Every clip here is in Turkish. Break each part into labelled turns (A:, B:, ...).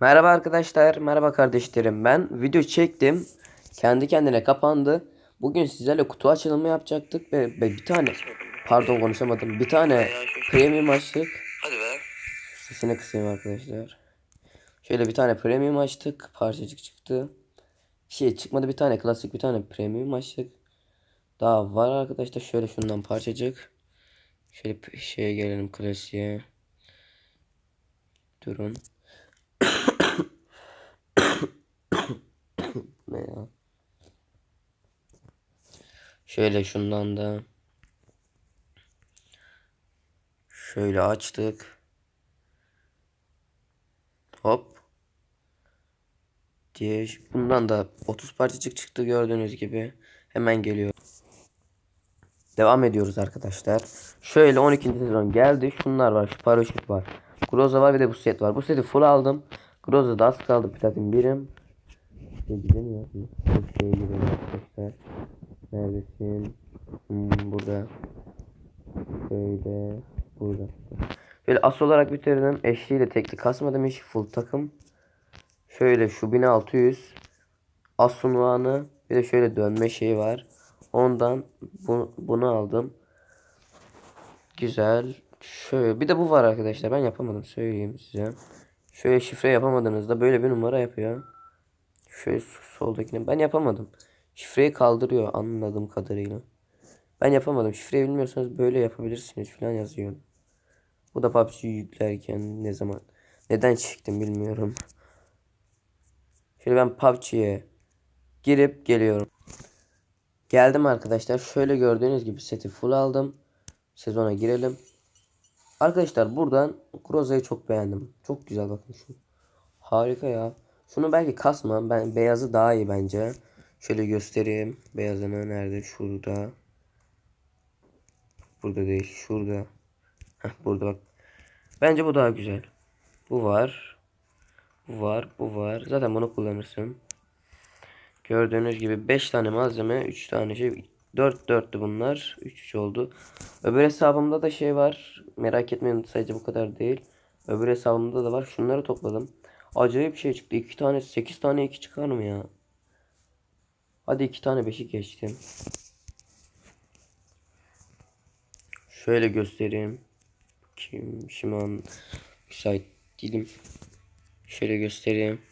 A: Merhaba arkadaşlar, merhaba kardeşlerim. Ben video çektim. Kendi kendine kapandı. Bugün sizlerle kutu açılımı yapacaktık ve, ve bir tane pardon konuşamadım. Bir tane premium açtık.
B: Hadi be.
A: Sesini kısayım arkadaşlar. Şöyle bir tane premium açtık. Parçacık çıktı. Şey çıkmadı bir tane klasik bir tane premium açtık. Daha var arkadaşlar. Şöyle şundan parçacık. Şöyle şeye gelelim klasiğe. Durun. Ne ya? Şöyle şundan da şöyle açtık. Hop. Diye bundan da 30 parçacık çıktı gördüğünüz gibi. Hemen geliyor. Devam ediyoruz arkadaşlar. Şöyle 12. sezon geldi. Şunlar var. Şu paraşüt var. Groza var bir de bu set var. Bu seti full aldım. Groza'da az kaldı platin birim. İşte gidemiyor. Bu şeye girelim arkadaşlar. Neredesin? Hmm, burada. Şöyle. Burada. Şöyle as olarak bitirdim. Eşliğiyle tekli kasmadım hiç. Full takım. Şöyle şu 1600. As unvanı. Bir de şöyle dönme şeyi var. Ondan bu, bunu aldım. Güzel. Şöyle bir de bu var arkadaşlar. Ben yapamadım söyleyeyim size. Şöyle şifre yapamadığınızda böyle bir numara yapıyor. Şöyle soldakini ben yapamadım. Şifreyi kaldırıyor anladığım kadarıyla. Ben yapamadım. Şifreyi bilmiyorsanız böyle yapabilirsiniz falan yazıyor. Bu da PUBG'yi yüklerken ne zaman neden çektim bilmiyorum. Şöyle ben PUBG'ye girip geliyorum. Geldim arkadaşlar. Şöyle gördüğünüz gibi seti full aldım. Sezona girelim. Arkadaşlar buradan Groza'yı çok beğendim. Çok güzel bakın şu. Harika ya. Şunu belki kasma. Ben beyazı daha iyi bence. Şöyle göstereyim. Beyazını nerede? Şurada. Burada değil. Şurada. Heh, burada bak. Bence bu daha güzel. Bu var. Bu var. Bu var. Zaten bunu kullanırsın. Gördüğünüz gibi 5 tane malzeme, 3 tane şey, 4 4'tü bunlar. 3 3 oldu. Öbür hesabımda da şey var. Merak etmeyin sadece bu kadar değil. Öbür hesabımda da var. Şunları topladım. Acayip şey çıktı. 2 tane 8 tane 2 çıkar mı ya? Hadi 2 tane 5'i geçtim. Şöyle göstereyim. Kim şimdi an müsait değilim. Şöyle göstereyim.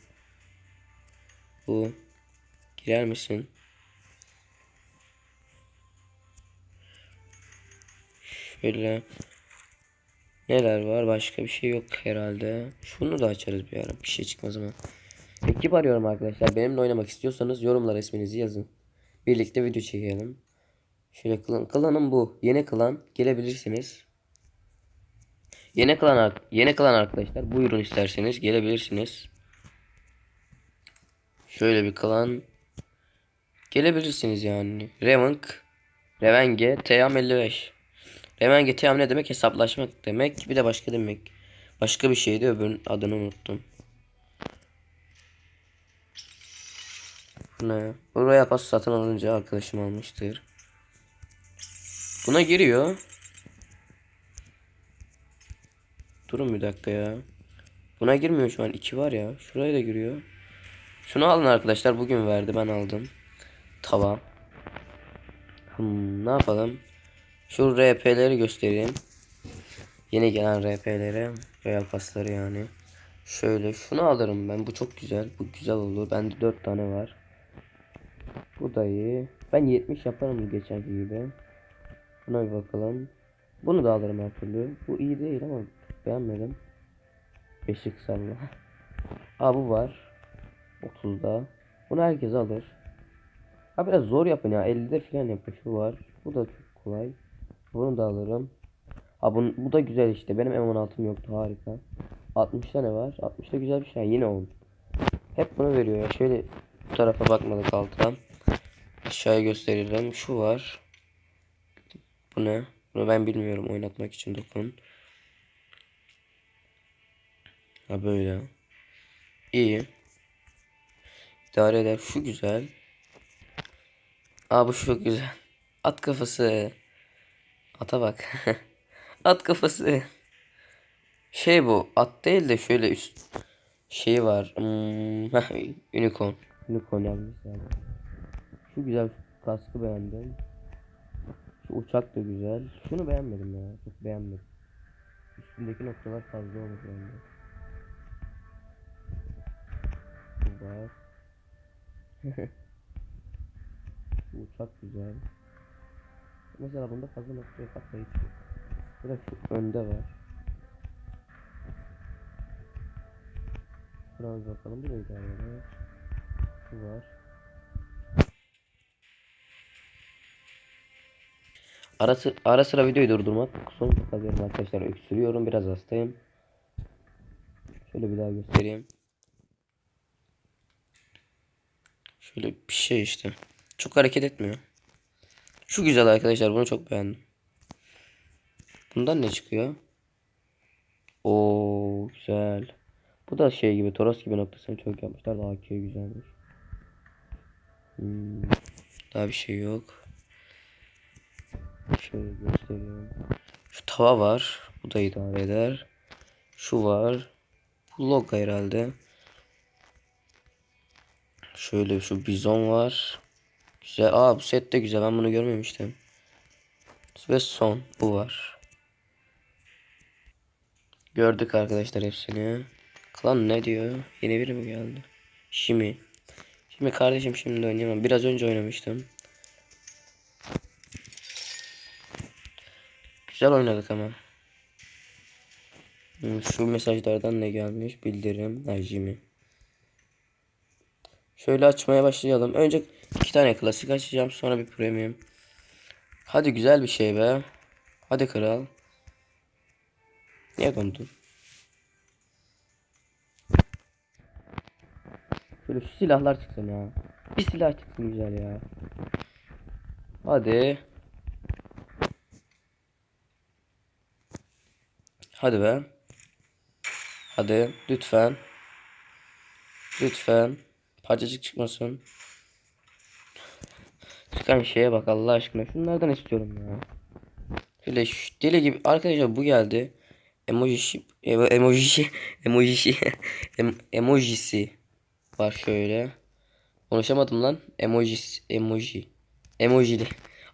A: Bu girer misin? Şöyle Neler var? Başka bir şey yok herhalde. Şunu da açarız bir ara. Bir şey çıkmaz ama. Ekip arıyorum arkadaşlar. Benimle oynamak istiyorsanız yorumlara isminizi yazın. Birlikte video çekelim. Şöyle klan. Klanım bu. Yeni klan. Gelebilirsiniz. Yeni klan, yeni klan arkadaşlar. Buyurun isterseniz. Gelebilirsiniz. Şöyle bir klan. Gelebilirsiniz yani. Revank. Revenge. TM55. Hemen getirem ne demek? Hesaplaşmak demek. Bir de başka demek. Başka bir şeydi öbürünün adını unuttum. Ne? Buraya pas satın alınca arkadaşım almıştır. Buna giriyor. Durun bir dakika ya. Buna girmiyor şu an. 2 var ya. Şuraya da giriyor. Şunu alın arkadaşlar. Bugün verdi. Ben aldım. Tava. Hmm, ne yapalım? Şu RP'leri göstereyim. Yeni gelen RP'leri. Royal pasları yani. Şöyle şunu alırım ben. Bu çok güzel. Bu güzel olur. Bende 4 tane var. Bu da iyi. Ben 70 yaparım geçenki gibi. Buna bir bakalım. Bunu da alırım her türlü. Bu iyi değil ama beğenmedim. Beşik salla. Aa bu var. 30'da. Bunu herkes alır. Ha biraz zor yapın ya. 50'de falan yapın. Şu var. Bu da çok kolay. Bunu da alırım. Ha bu, bu da güzel işte. Benim M16'm yoktu. Harika. 60'ta ne var? 60'ta güzel bir şey. Yine 10. Hep bunu veriyor ya. Şöyle bu tarafa bakmadık alttan. Aşağıya gösteririm. Şu var. Bu ne? Bunu ben bilmiyorum. Oynatmak için dokun. Ha böyle. İyi. İdare eder. Şu güzel. Aa bu çok güzel. At kafası. Ata bak. At kafası. Şey bu. At değil de şöyle üst. Şeyi var. Hmm, unicorn. Unicorn yazmış yani. Şu güzel kaskı beğendim. Şu uçak da güzel. Şunu beğenmedim ya. Çok beğenmedim. Üstündeki noktalar fazla olmuş bende. Bu var. Uçak güzel. Mesela bunda fazla nokta yok hatta hiç yok. Şu önde var. Şuna bir bakalım. Bu da idare eder. Şu var. Ara, sı- ara sıra videoyu durdurmak son kazıyorum arkadaşlar. Öksürüyorum. Biraz hastayım. Şöyle bir daha göstereyim. Şöyle bir şey işte. Çok hareket etmiyor. Şu güzel arkadaşlar. Bunu çok beğendim. Bundan ne çıkıyor? Oo güzel. Bu da şey gibi Toros gibi noktasını çok yapmışlar. Daha AK güzelmiş. Hmm, daha bir şey yok. Şöyle göstereyim. Şu tava var. Bu da idare eder. Şu var. Bu logo herhalde. Şöyle şu bizon var. Güzel. Aa bu set de güzel. Ben bunu görmemiştim. Ve son bu var. Gördük arkadaşlar hepsini. Klan ne diyor? Yeni biri mi geldi? Şimdi. Şimdi kardeşim şimdi oynayamam. Biraz önce oynamıştım. Güzel oynadık ama. Şu mesajlardan ne gelmiş? Bildirim. Ha, Jimmy. Şöyle açmaya başlayalım. Önce iki tane klasik açacağım. Sonra bir premium. Hadi güzel bir şey be. Hadi kral. Niye kondun? Şöyle şu silahlar çıksın ya. Bir silah çıksın güzel ya. Hadi. Hadi be. Hadi lütfen. Lütfen. Parçacık çıkmasın. Çıkan şeye bak Allah aşkına. Şunlardan istiyorum ya. Şöyle şu deli gibi. Arkadaşlar bu geldi. Emoji emo- emoji emoji em, emojisi var şöyle. Konuşamadım lan. Emojis emoji. Emojili.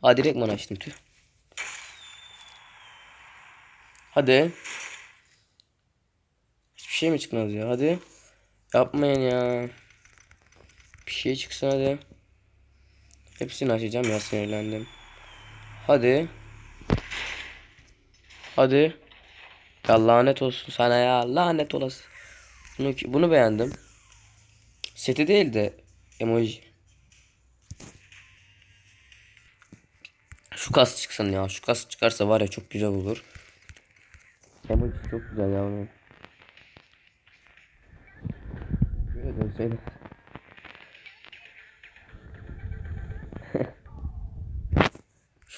A: Aa direkt bana açtım tüh. Hadi. Hiçbir şey mi çıkmaz ya? Hadi. Yapmayın ya. Bir şey çıksın hadi. Hepsini açacağım ya sinirlendim. Hadi. Hadi. Ya lanet olsun sana ya. Lanet olası. Bunu, bunu beğendim. Seti değil de emoji. Şu kas çıksın ya. Şu kas çıkarsa var ya çok güzel olur. Emoji çok güzel ya. Böyle dönseydi.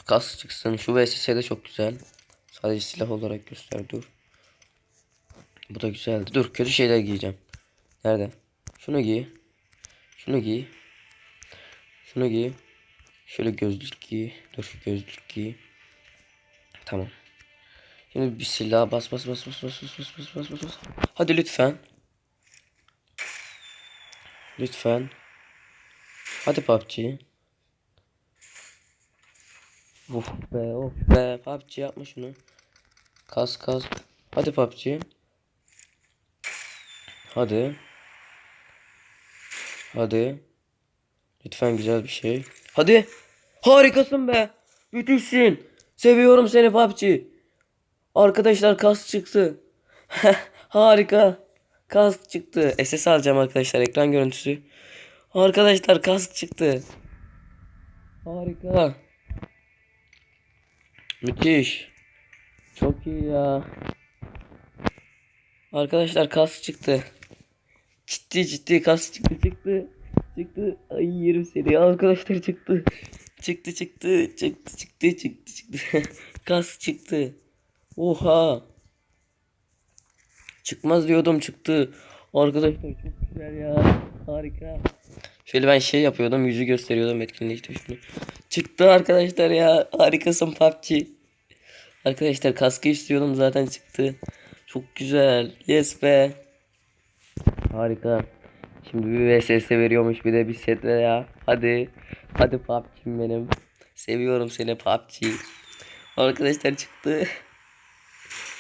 A: Şu kas çıksın. Şu VSS de çok güzel. Sadece silah olarak göster dur. Bu da güzeldi. Dur kötü şeyler giyeceğim. Nerede? Şunu giy. Şunu giy. Şunu giy. Şöyle gözlük giy. Dur şu gözlük giy. Tamam. Şimdi bir silah bas bas bas bas bas bas bas bas bas bas. Hadi lütfen. Lütfen. Hadi PUBG. Of be of be PUBG yapma şunu. Kas kas. Hadi PUBG. Hadi. Hadi. Lütfen güzel bir şey. Hadi. Harikasın be. Müthişsin. Seviyorum seni PUBG. Arkadaşlar kas çıktı. Harika. Kask çıktı. SS alacağım arkadaşlar ekran görüntüsü. Arkadaşlar kask çıktı. Harika. Müthiş. Çok iyi ya. Arkadaşlar kask çıktı. Ciddi ciddi kask çıktı çıktı. Çıktı. Ay yerim seni. Arkadaşlar çıktı. Çıktı çıktı çıktı çıktı çıktı çıktı. kask çıktı. Oha. Çıkmaz diyordum çıktı. Arkadaşlar çok güzel ya. Harika. Şöyle ben şey yapıyordum yüzü gösteriyordum etkinleşti şunu. Çıktı arkadaşlar ya. Harikasın PUBG. Arkadaşlar kaskı istiyordum zaten çıktı. Çok güzel. Yes be. Harika. Şimdi bir VSS veriyormuş bir de bir setle ya. Hadi. Hadi PUBG'm benim. Seviyorum seni PUBG. Arkadaşlar çıktı.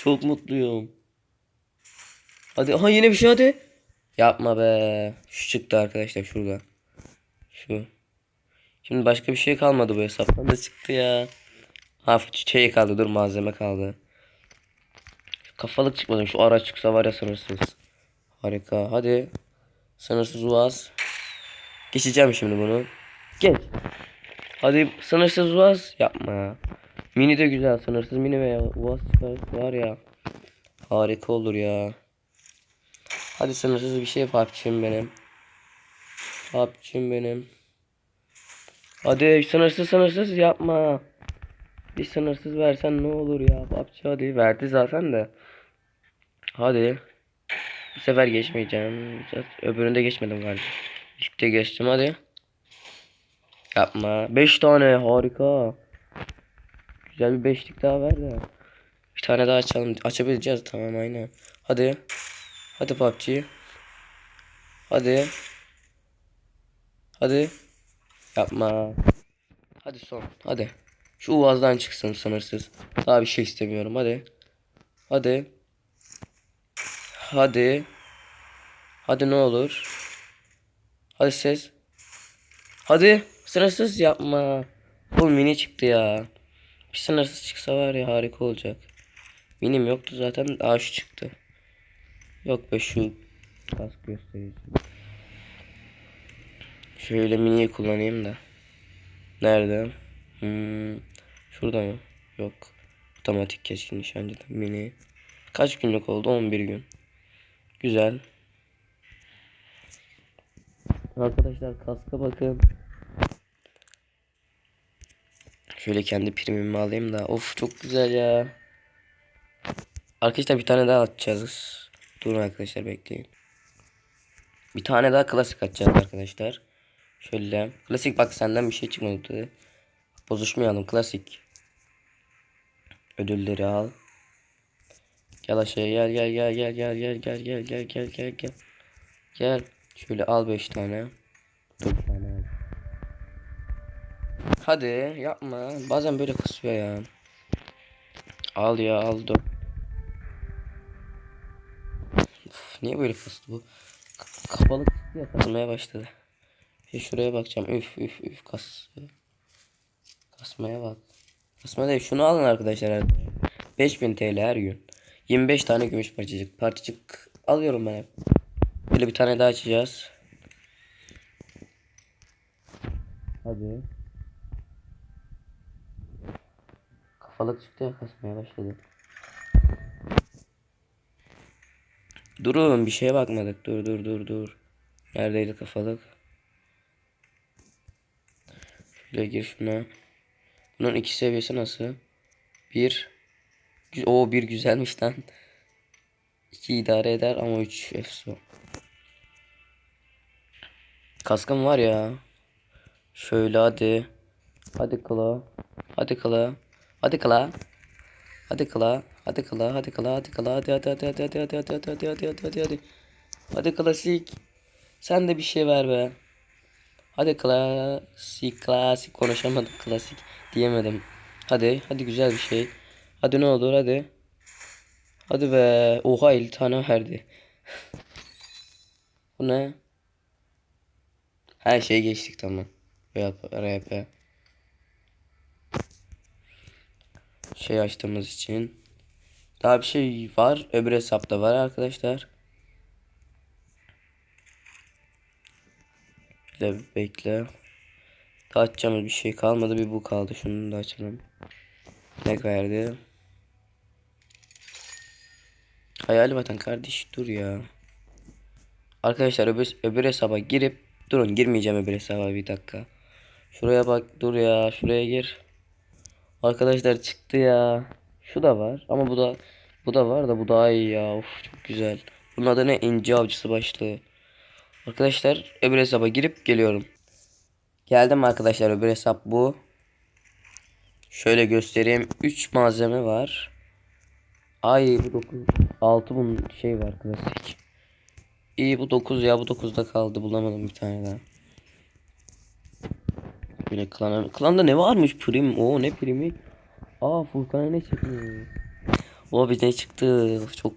A: Çok mutluyum. Hadi. Aha yine bir şey hadi. Yapma be. Şu çıktı arkadaşlar şurada. Şu. Şimdi başka bir şey kalmadı bu hesaptan da çıktı ya. Ha şey kaldı dur malzeme kaldı. Şu kafalık çıkmadı. Şu ara çıksa var ya sınırsız. Harika. Hadi. Sınırsız uaz. Geçeceğim şimdi bunu. Geç. Hadi sınırsız uaz. Yapma. Mini de güzel. Sınırsız mini veya uaz var ya. Harika olur ya. Hadi sınırsız bir şey PUBG'm benim. PUBG'm benim. Hadi sınırsız sınırsız yapma. Bir sınırsız versen ne olur ya PUBG hadi verdi zaten de. Hadi. Bu sefer geçmeyeceğim. Öbüründe geçmedim galiba. İlkte geçtim hadi. Yapma. 5 tane harika. Güzel bir beşlik daha ver de. Bir tane daha açalım. Açabileceğiz tamam aynen. Hadi. Hadi PUBG. Hadi. Hadi. Yapma. Hadi son. Hadi. Şu uvazdan çıksın sınırsız. Daha bir şey istemiyorum. Hadi. Hadi. Hadi. Hadi ne olur. Hadi ses. Hadi. Sınırsız yapma. Bu mini çıktı ya. Bir sınırsız çıksa var ya harika olacak. Minim yoktu zaten. Daha şu çıktı. Yok be şu kask göstereyim. Şöyle miniyi kullanayım da. Nerede? Hmm, şurada mı? Yok. Otomatik keskin nişancı mini. Kaç günlük oldu? 11 gün. Güzel. Arkadaşlar kaska bakın. Şöyle kendi primimi alayım da. Of çok güzel ya. Arkadaşlar bir tane daha atacağız. Durun arkadaşlar bekleyin. Bir tane daha klasik atacağız arkadaşlar. Şöyle. Klasik bak senden bir şey çıkmadı. Bozuşmayalım klasik. Ödülleri al. Gel aşağıya gel gel gel gel gel gel gel gel gel gel gel. Gel. Şöyle al 5 tane. 4 tane. Hadi yapma. Bazen böyle kısıyor ya. Al ya al 4. Uf, niye böyle kıstı bu? Kapalı kıstı ya kasmaya başladı. Bir şuraya bakacağım. Üf üf üf kas. Kasmaya bak. Kasmaya değil. Şunu alın arkadaşlar. 5000 TL her gün. 25 tane gümüş parçacık. Parçacık alıyorum ben hep. Böyle bir tane daha açacağız. Hadi. Kafalık çıktı ya kasmaya başladı. Durun bir şeye bakmadık. Dur dur dur dur. Neredeydi kafalık? Şöyle gir şuna. Bunun iki seviyesi nasıl? Bir. O bir güzelmiş lan. İki idare eder ama üç efso. Kaskım var ya. Şöyle hadi. Hadi kala. Hadi kala. Hadi kala. Hadi kala. Hadi kala. Hadi kala. Hadi hadi hadi hadi hadi hadi hadi hadi hadi hadi hadi hadi hadi. Hadi klasik. Sen de bir şey ver be. Hadi klasik klasik konuşamadım klasik diyemedim. Hadi hadi güzel bir şey. Hadi ne olur hadi. Hadi be. Oha 50 tane verdi. Bu ne? Her şey geçtik tamam. RP. RP. Şey açtığımız için. Daha bir şey var. Öbür hesapta var arkadaşlar. Bekle bekle. Daha açacağımız bir şey kalmadı. Bir bu kaldı. Şunu da açalım. Ne verdi? Hayali vatan kardeş dur ya. Arkadaşlar öbür, öbür hesaba girip durun girmeyeceğim öbür hesaba bir dakika. Şuraya bak dur ya şuraya gir. Arkadaşlar çıktı ya. Şu da var ama bu da bu da var da bu daha iyi ya. Of çok güzel. Bunun adı ne? İnci avcısı başlığı. Arkadaşlar öbür hesaba girip geliyorum. Geldim arkadaşlar öbür hesap bu. Şöyle göstereyim. 3 malzeme var. Ay bu 9 6 bunun şey var klasik. İyi bu 9 ya bu 9'da kaldı bulamadım bir tane daha. Yine klana, klanda ne varmış prim o ne primi? Aa Furkan'a ne çıktı? O bir ne çıktı çok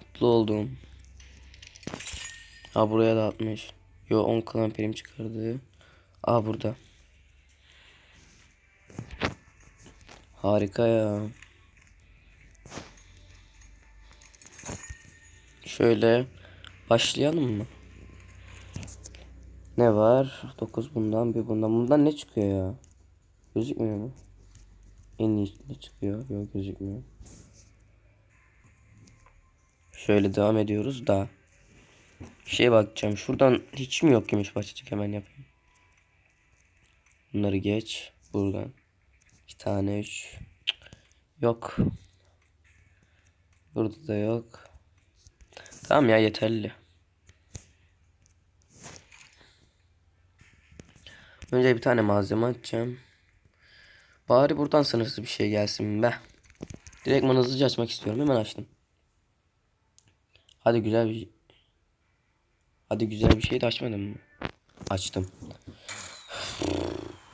A: mutlu oldum. Aa buraya da atmış. Yo 10 klan prim çıkardı. Aa burada. Harika ya. Şöyle başlayalım mı? Ne var? 9 bundan bir bundan. Bundan ne çıkıyor ya? Gözükmüyor mu? En iyi çıkıyor? Yok gözükmüyor. Şöyle devam ediyoruz da. Şey bakacağım. Şuradan hiç mi yok gümüş başlayacak hemen yapayım. Bunları geç. Buradan. Bir tane üç. Yok. Burada da yok. Tamam ya yeterli. Önce bir tane malzeme açacağım. Bari buradan sınırsız bir şey gelsin be. Direkt bana hızlıca açmak istiyorum. Hemen açtım. Hadi güzel bir Hadi güzel bir şey de açmadım mı? Açtım.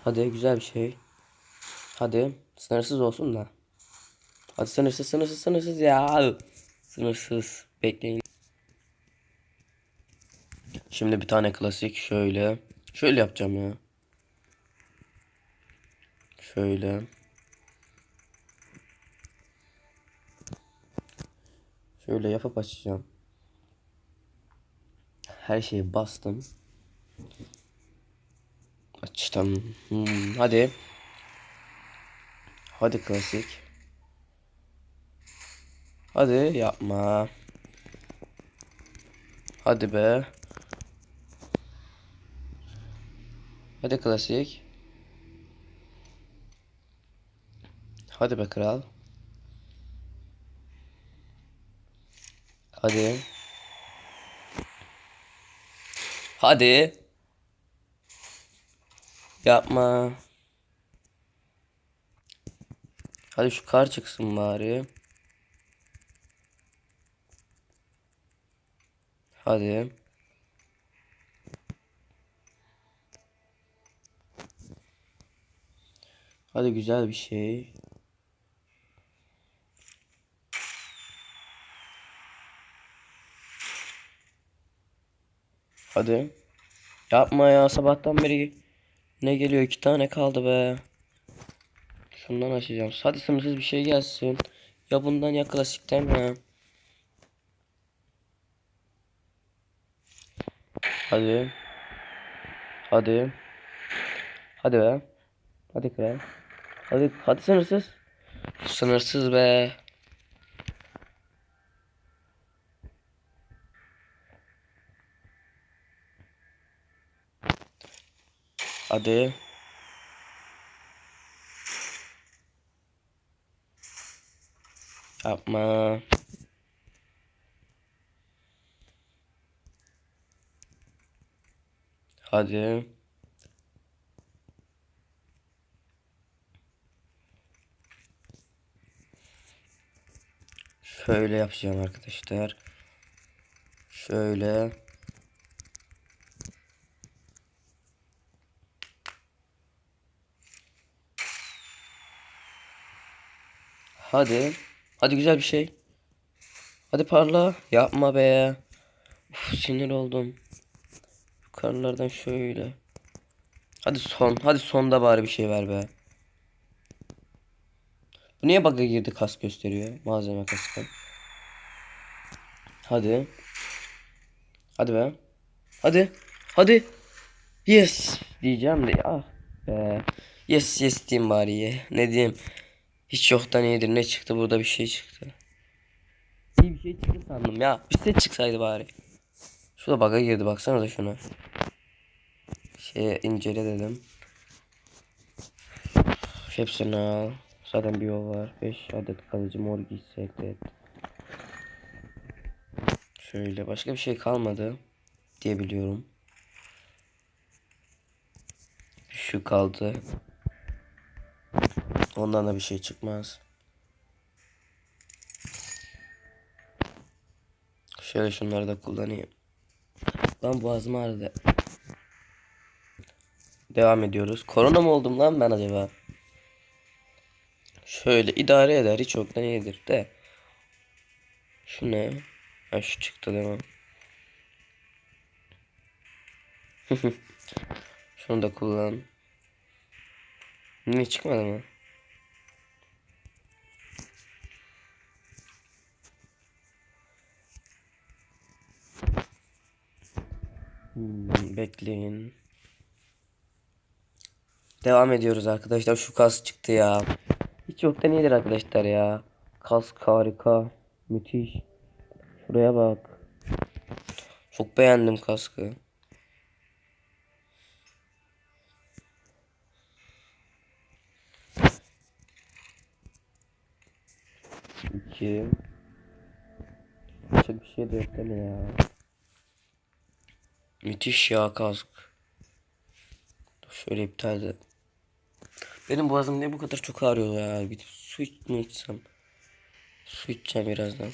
A: Hadi güzel bir şey. Hadi sınırsız olsun da. Hadi sınırsız sınırsız sınırsız ya. Sınırsız. Bekleyin. Şimdi bir tane klasik şöyle. Şöyle yapacağım ya. Şöyle. Şöyle yapıp açacağım. Her şeyi bastım. Açtım. Hmm, hadi. Hadi klasik. Hadi yapma. Hadi be. Hadi klasik. Hadi be kral. Hadi. Hadi. Yapma. Hadi şu kar çıksın bari. Hadi. Hadi güzel bir şey. Hadi. Yapma ya sabahtan beri ne geliyor iki tane kaldı be. Şundan açacağım. Hadi sınırsız bir şey gelsin. Ya bundan ya klasikten ya. Hadi. Hadi. Hadi be. Hadi kral. Hadi hadi sınırsız. Sınırsız be. Hadi. Yapma. Hadi. Şöyle yapacağım arkadaşlar. Şöyle. Hadi. Hadi güzel bir şey. Hadi parla. Yapma be. Uf, sinir oldum. Yukarılardan şöyle. Hadi son. Hadi sonda bari bir şey ver be. Bu niye bug'a girdi kas gösteriyor? Malzeme kaskı. Hadi. Hadi be. Hadi. Hadi. Yes diyeceğim de ah be. Yes yes diyeyim bari ye. Ne diyeyim. Hiç yoktan iyidir. Ne çıktı burada bir şey çıktı. İyi bir şey çıktı sandım ya. Bir set çıksaydı bari. Şurada bug'a girdi baksana da şuna. Şeye incele dedim. Hepsini al. Zaten bir yol var. 5 adet kalıcı mor giysi eklet. Şöyle başka bir şey kalmadı diye biliyorum. Şu kaldı. Ondan da bir şey çıkmaz. Şöyle şunları da kullanayım. Lan boğazım ağrıdı. Devam ediyoruz. Korona mı oldum lan ben acaba? Şöyle idare eder hiç yoktan iyidir de. Şu ne? Ha şu çıktı mi? Şunu da kullan. Niye çıkmadı mı? Hmm, bekleyin. Devam ediyoruz arkadaşlar. Şu kas çıktı ya. Hiç yoktan iyidir arkadaşlar ya. Kask harika. Müthiş. Şuraya bak. Çok beğendim kaskı. İki. Çok bir şey de yok ya? Müthiş ya kask. Şöyle iptal et. Benim boğazım niye bu kadar çok ağrıyor ya? Bir su mi içsem? Su içeceğim birazdan.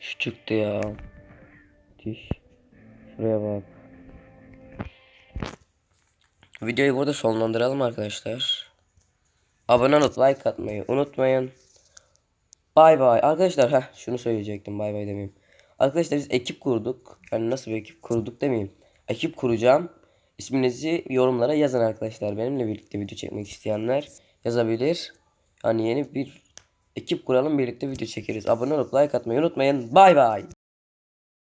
A: Şu çıktı ya. Müthiş. Şuraya bak. Videoyu burada sonlandıralım arkadaşlar. Abone olup like atmayı unutmayın. Bay bay. Arkadaşlar ha şunu söyleyecektim bay bay demeyeyim. Arkadaşlar biz ekip kurduk. Yani nasıl bir ekip kurduk demeyeyim. Ekip kuracağım. İsminizi yorumlara yazın arkadaşlar. Benimle birlikte video çekmek isteyenler yazabilir. Yani yeni bir ekip kuralım birlikte video çekeriz. Abone olup like atmayı unutmayın. Bay bay.